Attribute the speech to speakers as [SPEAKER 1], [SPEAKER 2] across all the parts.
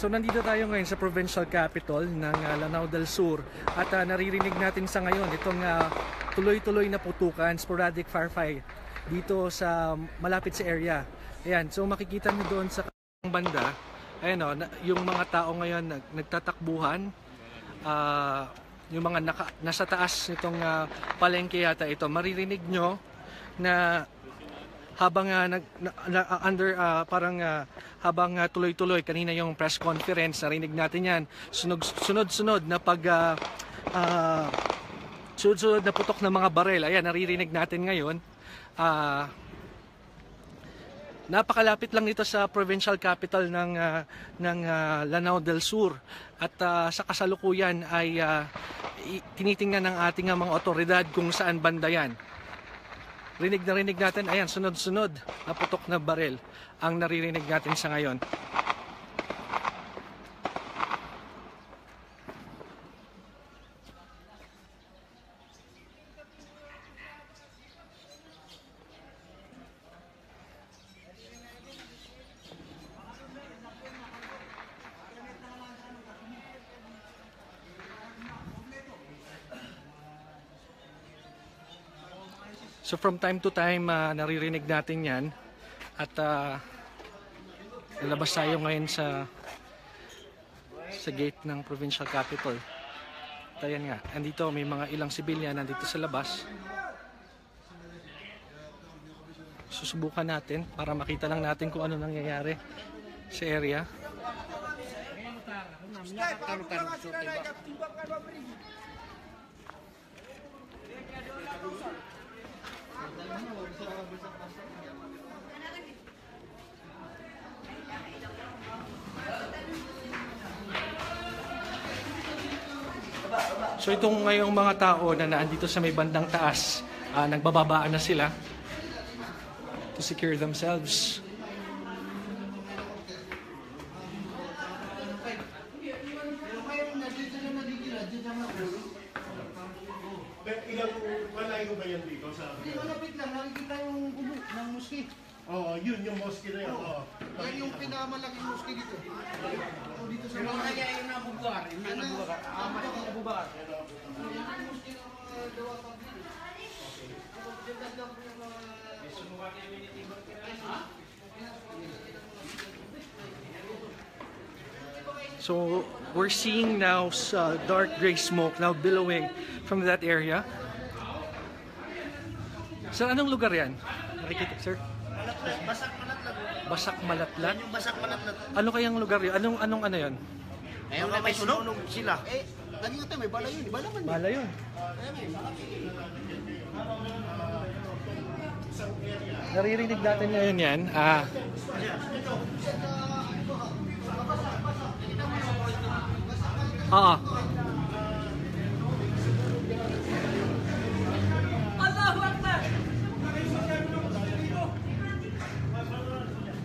[SPEAKER 1] So nandito tayo ngayon sa provincial capital ng uh, Lanao del Sur. At uh, naririnig natin sa ngayon itong uh, tuloy-tuloy na putukan, sporadic firefight dito sa malapit sa area. Ayan, so makikita niyo doon sa banda, ayan o, na- yung mga tao ngayon nag, nagtatakbuhan, ah, yung mga naka, nasa taas nitong uh, palengke yata ito, maririnig nyo na habang ah, nag na- ah, under ah, parang ah, habang ah, tuloy-tuloy kanina yung press conference narinig natin yan. Sunod-sunod na pag ah, ah, sunod-sunod na putok ng mga barel. Ayan naririnig natin ngayon. Ah Napakalapit lang nito sa provincial capital ng ah, ng ah, Lanao del Sur. At ah, sa kasalukuyan ay i- tinitingnan ng ating mga otoridad kung saan banda yan. Rinig na rinig natin, ayan, sunod-sunod na putok na barel ang naririnig natin sa ngayon. So from time to time, ah, naririnig natin yan at ah, lalabas tayo ngayon sa sa gate ng provincial capital. At ayan nga, andito may mga ilang sibilyan nandito sa labas. Susubukan natin para makita lang natin kung ano nangyayari sa area. So itong ngayong mga tao na naandito sa may bandang taas, ah, nagbababaan na sila to secure themselves.
[SPEAKER 2] Ilang malayo ba yan dito sa...
[SPEAKER 3] Hindi, malapit lang. Nakikita yung gulo ng muski.
[SPEAKER 2] Oo, yun yung mosque na yun. Oo.
[SPEAKER 3] Yan yung pinakamalaking muski dito. O, dito sa mga...
[SPEAKER 4] Kaya yung nabubugar, yung nabubugar. Ah, mali yung nabubugar.
[SPEAKER 1] So we're seeing now uh, dark gray smoke now billowing from that area. Sir, anong lugar yan? Nakikita, sir?
[SPEAKER 4] Basak malatlag.
[SPEAKER 1] Basak Malatlat?
[SPEAKER 4] Yung basak malatlag.
[SPEAKER 1] Ano kayang lugar yun? Anong, anong ano yun?
[SPEAKER 4] Ngayon na may sunog sila.
[SPEAKER 3] Eh, lagi tayo may bala yun. Di ba naman?
[SPEAKER 1] Bala yun. Naririnig natin ngayon yan. Ah, Oo.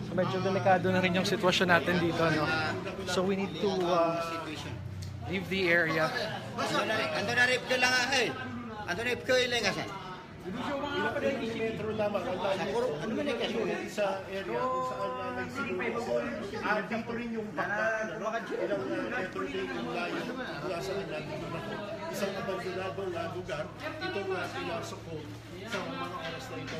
[SPEAKER 1] So medyo delikado na rin yung sitwasyon natin dito, no? So we need to uh, leave the area.
[SPEAKER 4] Ando na rip ko lang eh. Ando na rip ko ilang kasi.
[SPEAKER 2] Ilang kilometro lamang ang layo.
[SPEAKER 4] Ano man yung kaso?
[SPEAKER 2] Sa area kung saan na siguro. Ah, dito rin yung. Ano, ilang uh, metro din yung layo mula sa. Dito na po. Isang abandonadong uh, lugar. Ito nga pinasok ko sa mga oras na ito.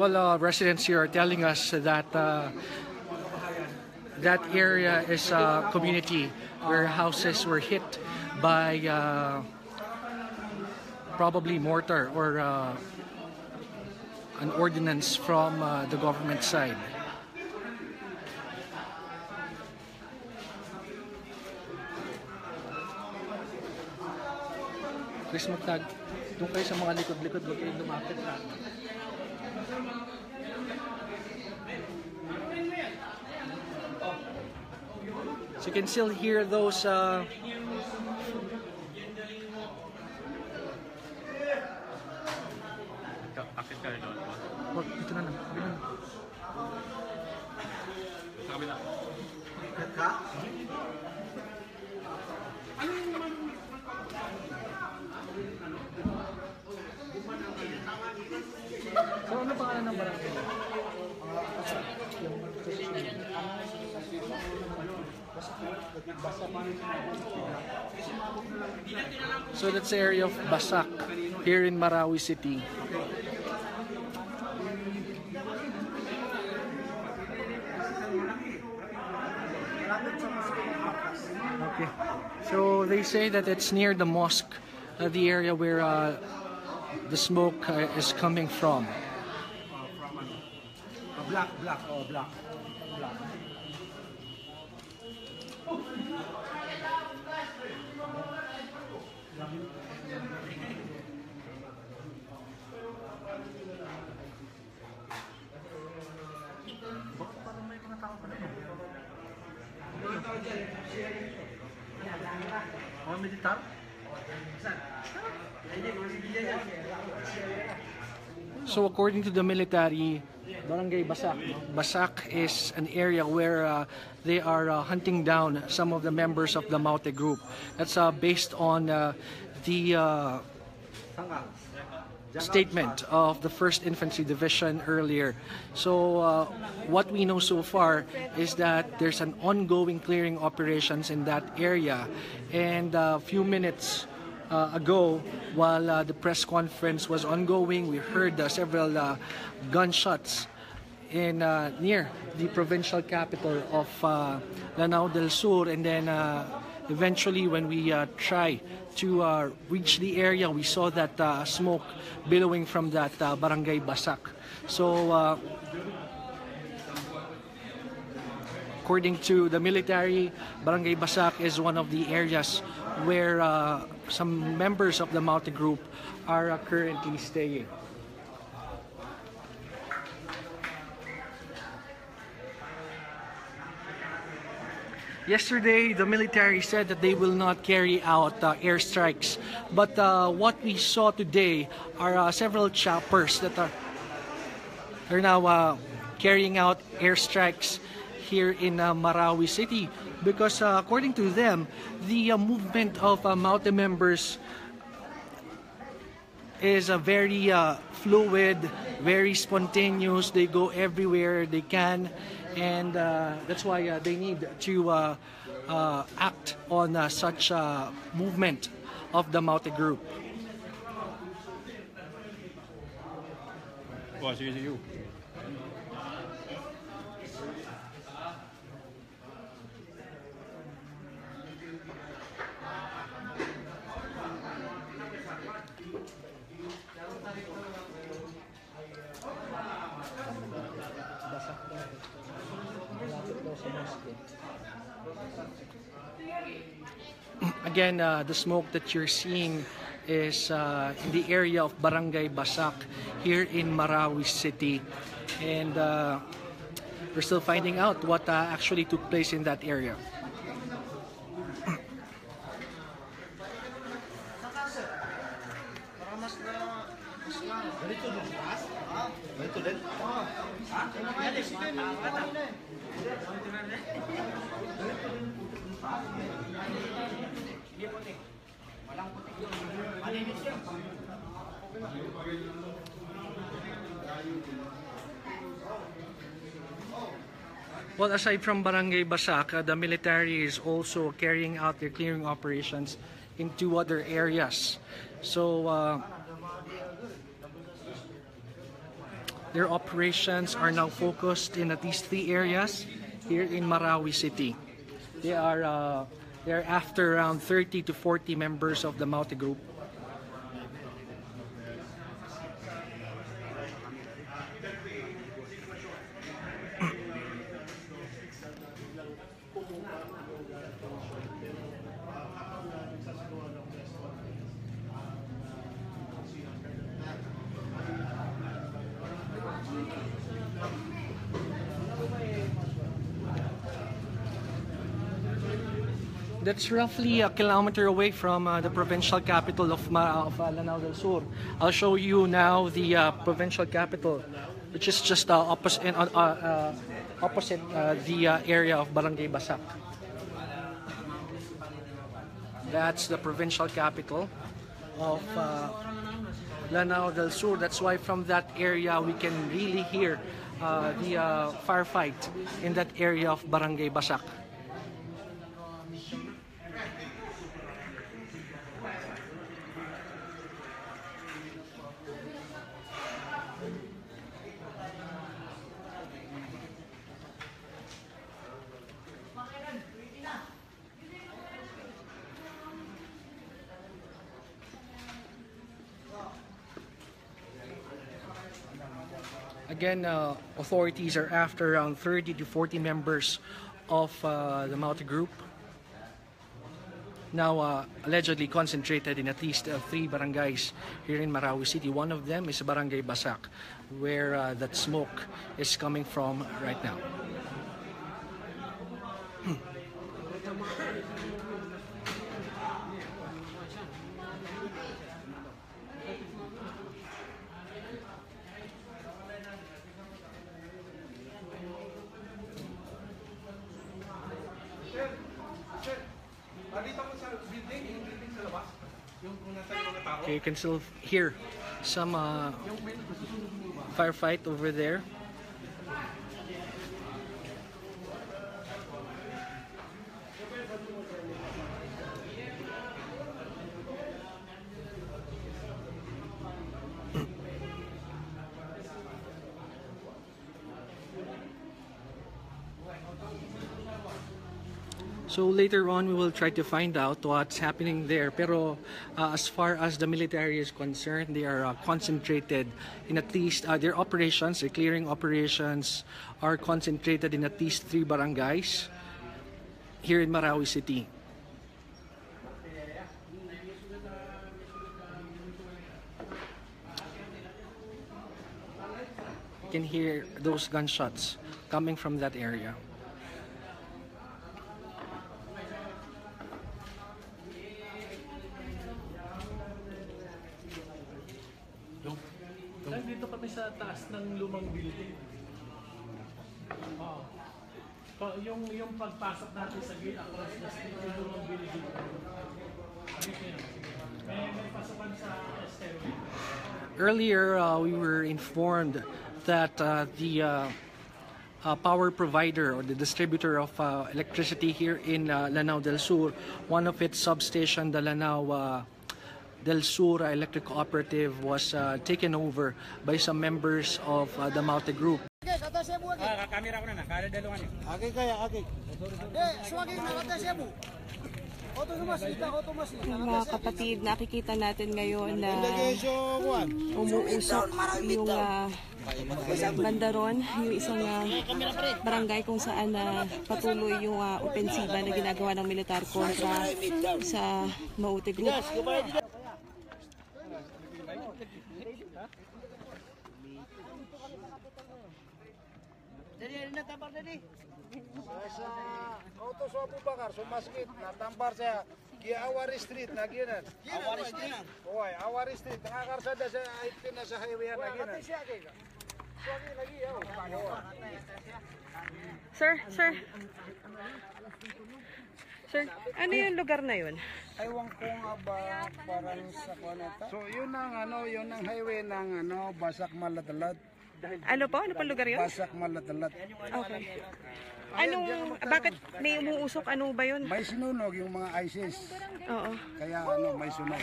[SPEAKER 1] Well, uh, residents here are telling us that uh, that area is a community where houses were hit by uh, probably mortar or uh, an ordinance from uh, the government side. Chris Magtag, doon kayo sa mga likod-likod, lumapit. So you can still hear those uh,
[SPEAKER 5] Akit ka rin doon.
[SPEAKER 1] Wag, dito na lang. Dito na lang.
[SPEAKER 5] Sa kabila.
[SPEAKER 1] So ano pangalan ng barangay? So that's the area of Basak here in Marawi City. Okay. So they say that it's near the mosque, uh, the area where uh, the smoke uh, is coming from.
[SPEAKER 3] Black, black, oh, black.
[SPEAKER 1] So according to the military, Barangay Basak, Basak is an area where uh, they are uh, hunting down some of the members of the Maute group. That's uh, based on uh, the uh, statement of the 1st Infantry Division earlier. So uh, what we know so far is that there's an ongoing clearing operations in that area and a few minutes uh, ago while uh, the press conference was ongoing we heard uh, several uh, gunshots in uh, near the provincial capital of uh, Lanao del Sur and then uh, eventually when we uh, try to uh, reach the area we saw that uh, smoke billowing from that uh, barangay Basak. So uh, according to the military barangay Basak is one of the areas where uh, some members of the Maute group are uh, currently staying Yesterday, the military said that they will not carry out uh, airstrikes. But uh, what we saw today are uh, several choppers that are, are now uh, carrying out airstrikes here in uh, Marawi City. Because uh, according to them, the movement of Maute members is a very uh, fluid, very spontaneous. They go everywhere they can, and uh, that's why uh, they need to uh, uh, act on uh, such movement of the Maute group.
[SPEAKER 5] Oh, sige,
[SPEAKER 1] Again, uh, the smoke that you're seeing is uh, in the area of Barangay Basak here in Marawi City. And uh, we're still finding out what uh, actually took place in that area. Well, aside from Barangay Basak, the military is also carrying out their clearing operations in two other areas. So, uh, their operations are now focused in at least three areas here in Marawi City. They are uh, they are after around 30 to 40 members of the Maute group. That's roughly a kilometer away from uh, the provincial capital of, Ma- of uh, Lanao del Sur. I'll show you now the uh, provincial capital, which is just uh, opposite, uh, uh, opposite the area of Barangay Basak. That's the provincial capital of Lanao del Sur. That's why from that area we can really hear the firefight in that area of Barangay Basak. Again, uh, authorities are after around 30 to 40 members of uh, the Mauti group. Now, uh, allegedly concentrated in at least uh, three barangays here in Marawi City. One of them is Barangay Basak, where uh, that smoke is coming from right now. You can still hear some uh, firefight over there. So later on, we will try to find out what's happening there. Pero uh, as far as the military is concerned, they are uh, concentrated in at least uh, their operations, their clearing operations are concentrated in at least three barangays here in Marawi City. Can hear those gunshots coming from that area.
[SPEAKER 5] Yung, yung pagpasok natin sa gate across the street, yung building. May, may pasukan sa stairway.
[SPEAKER 1] Earlier, uh, we were informed that uh, the uh, uh, power provider or the distributor of uh, electricity here in uh, Lanao del Sur, one of its substation, the Lanao uh, del Sur Electric Cooperative, was uh, taken over by some members of uh, the Maute Group.
[SPEAKER 6] Ah, kamera ko na na. Kada dalungan yun.
[SPEAKER 3] Ake kaya, ake. Eh, suwagi na kata mo. Oto mas ita, oto mas ita.
[SPEAKER 7] Mga kapatid, nakikita natin ngayon na umuusok yung ah, bandaron, yung isang ah, barangay kung saan na patuloy yung ah, opensiba na ginagawa ng militar kontra sa Maute Group.
[SPEAKER 3] Sa auto sa Abu Bakar, so masjid, natampar saya. Gia Awari Street, na ginan. Awari Street? Oy, Awari Street. Nakakarsada sa itin na sa highway na ginan. Oh.
[SPEAKER 7] Sir, sir. Sir, ano yung lugar na yun?
[SPEAKER 3] Aywan ko nga ba parang sa kwanata? So yun ang ano, yun ang highway ng ano, Basak Malatalat.
[SPEAKER 7] Ano po? Ano pong lugar yun?
[SPEAKER 3] Basak Malatalat.
[SPEAKER 7] Okay. Anong, bakit may umuusok? Ano ba yun?
[SPEAKER 3] May sinunog yung mga ISIS.
[SPEAKER 7] Oo.
[SPEAKER 3] Kaya ano, may sunog.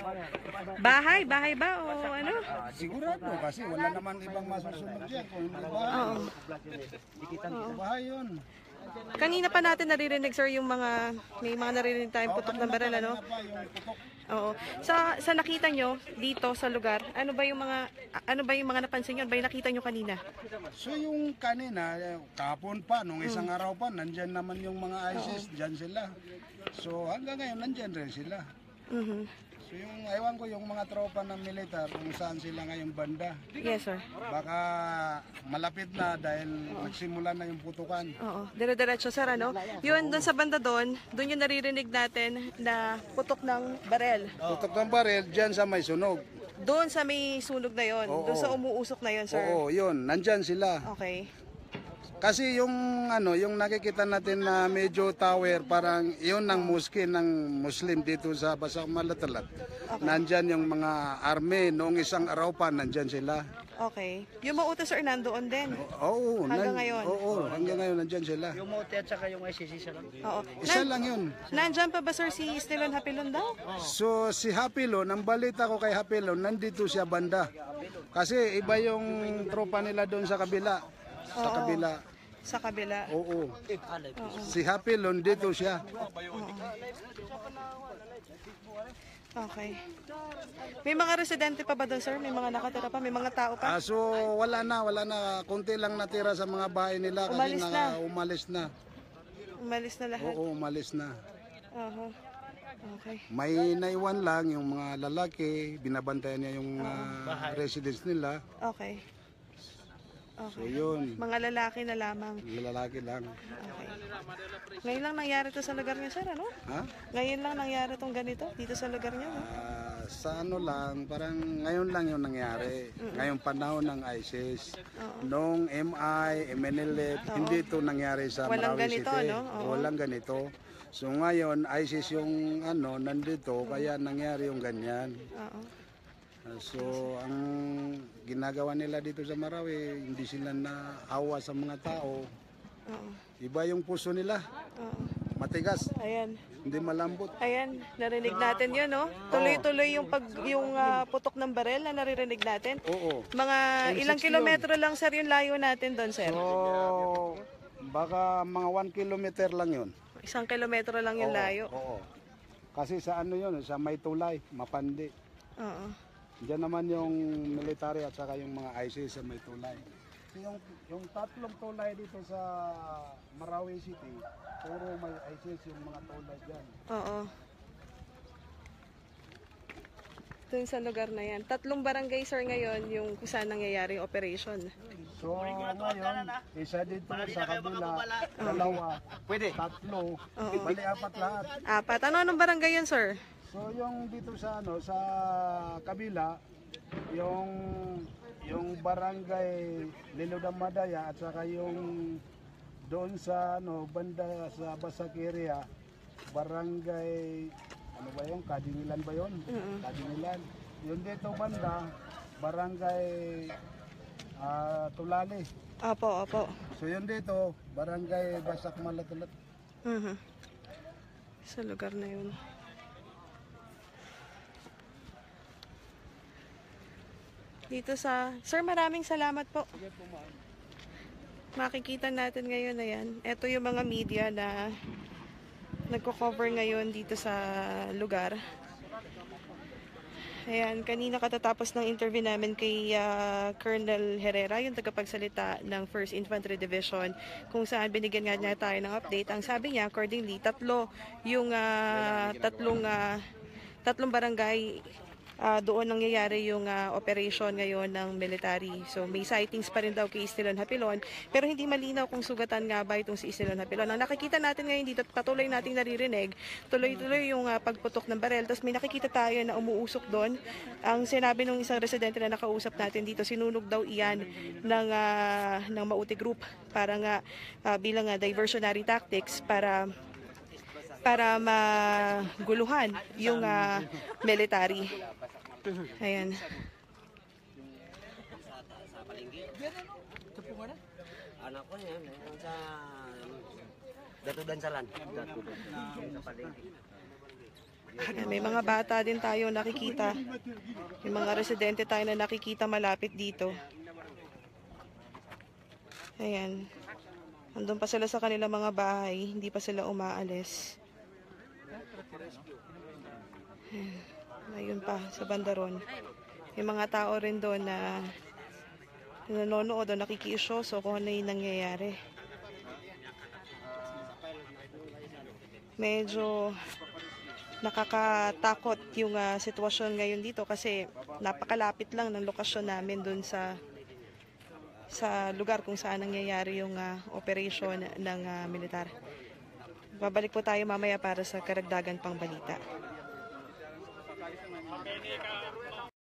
[SPEAKER 7] Bahay? Bahay ba? O ano?
[SPEAKER 3] Sigurado kasi wala naman ibang masusunod diyan kung hindi bahay.
[SPEAKER 7] Oo.
[SPEAKER 3] Bahay yun.
[SPEAKER 7] Kanina pa natin naririnig sir yung mga may mga naririnig tayong putok ng baril ano?
[SPEAKER 3] Pa yung putok.
[SPEAKER 7] Oo. Sa sa nakita nyo dito sa lugar, ano ba yung mga ano ba yung mga napansin nyo? Ano ba yung nakita nyo kanina?
[SPEAKER 3] So yung kanina, kapon pa, nung isang araw pa, nandyan naman yung mga ISIS, dyan sila. So hanggang ngayon, nandyan rin sila.
[SPEAKER 7] Mhm.
[SPEAKER 3] So yung ewan ko yung mga tropa ng militar kung saan sila ngayong banda.
[SPEAKER 7] Yes, sir.
[SPEAKER 3] Baka malapit na dahil nagsimula na yung putukan.
[SPEAKER 7] Oo, dire-diretso sir ano. Yun doon sa banda doon, doon yung naririnig natin na putok ng barel.
[SPEAKER 3] Putok ng baril dyan sa may sunog.
[SPEAKER 7] Doon sa may sunog na yon,
[SPEAKER 3] Oo.
[SPEAKER 7] doon sa umuusok na yon, sir.
[SPEAKER 3] Oo, yun, nandyan sila.
[SPEAKER 7] Okay.
[SPEAKER 3] Kasi yung ano, yung nakikita natin na medyo tower, parang yun ng muski ng Muslim dito sa Basak Malatalat. Nandyan yung mga army, noong isang araw pa, nandyan sila.
[SPEAKER 7] Okay. Yung mga utos sir nandoon din.
[SPEAKER 3] Oo,
[SPEAKER 7] Hanggang
[SPEAKER 3] nan-
[SPEAKER 7] ngayon?
[SPEAKER 3] Oo, hanggang ngayon nandyan sila.
[SPEAKER 6] Yung mote at saka yung ICC sa lang.
[SPEAKER 7] Oo.
[SPEAKER 3] Isa
[SPEAKER 7] Nan-
[SPEAKER 3] lang yun.
[SPEAKER 7] nandyan pa ba sir si Estelon Hapilon daw?
[SPEAKER 3] So si Hapilon, ang balita ko kay Hapilon, nandito siya banda. Kasi iba yung tropa nila doon sa kabila. Sa kabila.
[SPEAKER 7] Sa kabila.
[SPEAKER 3] Oo. Si Hapilon, dito siya.
[SPEAKER 7] Okay. May mga residente pa ba doon sir? May mga nakatira pa? May mga tao pa?
[SPEAKER 3] Ah, so wala na, wala na. Kunti lang natira sa mga bahay nila kasi
[SPEAKER 7] Umalis na.
[SPEAKER 3] umalis na.
[SPEAKER 7] Umalis na lahat.
[SPEAKER 3] Oo, umalis na.
[SPEAKER 7] Aha. Okay.
[SPEAKER 3] May naiwan lang yung mga lalaki, binabantayan niya yung ah, residence nila.
[SPEAKER 7] Okay.
[SPEAKER 3] So yun,
[SPEAKER 7] Mga lalaki na lamang.
[SPEAKER 3] lalaki lang.
[SPEAKER 7] Okay. Ngayon lang nangyari to sa lugar niyo, sir, ano?
[SPEAKER 3] Ha?
[SPEAKER 7] Ngayon lang nangyari tong ganito dito sa lugar niyo, no?
[SPEAKER 3] Ah, sa ano lang, parang ngayon lang yung nangyari. Ngayong panahon ng ISIS. Noong MI, MNLF, hindi ito nangyari sa
[SPEAKER 7] Walang
[SPEAKER 3] Marawi
[SPEAKER 7] ganito,
[SPEAKER 3] City.
[SPEAKER 7] no? Oo.
[SPEAKER 3] Walang ganito. So ngayon, ISIS yung ano, nandito, kaya nangyari yung ganyan.
[SPEAKER 7] Oo.
[SPEAKER 3] Ah, So, ang ginagawa nila dito sa Marawi, hindi sila naawa sa mga tao.
[SPEAKER 7] Oo.
[SPEAKER 3] Iba yung puso nila,
[SPEAKER 7] Oo.
[SPEAKER 3] matigas,
[SPEAKER 7] Ayan.
[SPEAKER 3] hindi malambot.
[SPEAKER 7] Ayan, narinig natin 'yun, no? Tuloy-tuloy yung pag yung ah, putok ng barel na naririnig natin.
[SPEAKER 3] Oo.
[SPEAKER 7] Mga ilang kilometro lang sir yung layo natin doon, sir.
[SPEAKER 3] So, baka mga 1 kilometer lang yun.
[SPEAKER 7] Isang kilometro lang yung layo.
[SPEAKER 3] Oo. Kasi sa ano yun, sa may tulay, mapandi.
[SPEAKER 7] Oo.
[SPEAKER 3] Diyan naman yung military at saka yung mga ISIS sa may tulay. So, yung, yung tatlong tulay dito sa Marawi City, puro may ISIS yung mga tulay dyan.
[SPEAKER 7] Oo. Doon sa lugar na yan. Tatlong barangay sir ngayon yung kung saan nangyayari yung operation.
[SPEAKER 3] So ngayon, isa dito sa kabila, dalawa, Pwede. tatlo, bali apat lahat.
[SPEAKER 7] Apat. Ano anong barangay yun sir?
[SPEAKER 3] So yung dito sa ano sa kabila yung yung barangay Linodang Madaya at saka yung doon sa ano banda sa Basakiria barangay ano ba yung Kadinilan ba yon? Kadinilan. Yung dito banda barangay ah, Tulali.
[SPEAKER 7] Opo, opo.
[SPEAKER 3] So yun dito barangay Basak Malatulat.
[SPEAKER 7] Mhm. Sa lugar na yun. Dito sa... Sir, maraming salamat po. Makikita natin ngayon na yan. Ito yung mga media na nagko-cover ngayon dito sa lugar. Ayan, kanina katatapos ng interview namin kay ah, Colonel Herrera, yung tagapagsalita ng 1st Infantry Division, kung saan binigyan nga niya tayo ng update. Ang sabi niya, accordingly, tatlo yung ah, tatlong ah, tatlong barangay ah, doon nangyayari yung ah, operation ngayon ng military. So may sightings pa rin daw kay Istilon Hapilon, pero hindi malinaw kung sugatan nga ba itong si Istilon Hapilon. Ang nakikita natin ngayon dito at patuloy nating naririnig, tuloy-tuloy yung ah, pagputok ng barel. Tapos may nakikita tayo na umuusok doon. Ang sinabi ng isang residente na nakausap natin dito, sinunog daw iyan ng, ah, ng Mauti Group para nga ah, bilang ah, diversionary tactics para para maguluhan yung ah, military. Ayan.
[SPEAKER 8] anak ko sa Datudan Salan. Datudan. Sa palengke.
[SPEAKER 7] Ayan, May mga bata din tayo nakikita. May mga residente tayo na nakikita malapit dito. Ayan. Andun pa sila sa kanilang mga bahay. Hindi pa sila umaalis. Ayan. Ayun pa, sa bandaron. May mga tao rin doon na nanonood o nakikiisyoso kung ano yung nangyayari. Medyo nakakatakot yung ah, sitwasyon ngayon dito kasi napakalapit lang ng lokasyon namin dun sa sa lugar kung saan nangyayari yung ah, operation ng ah, militar. Babalik po tayo mamaya para sa karagdagan pang balita.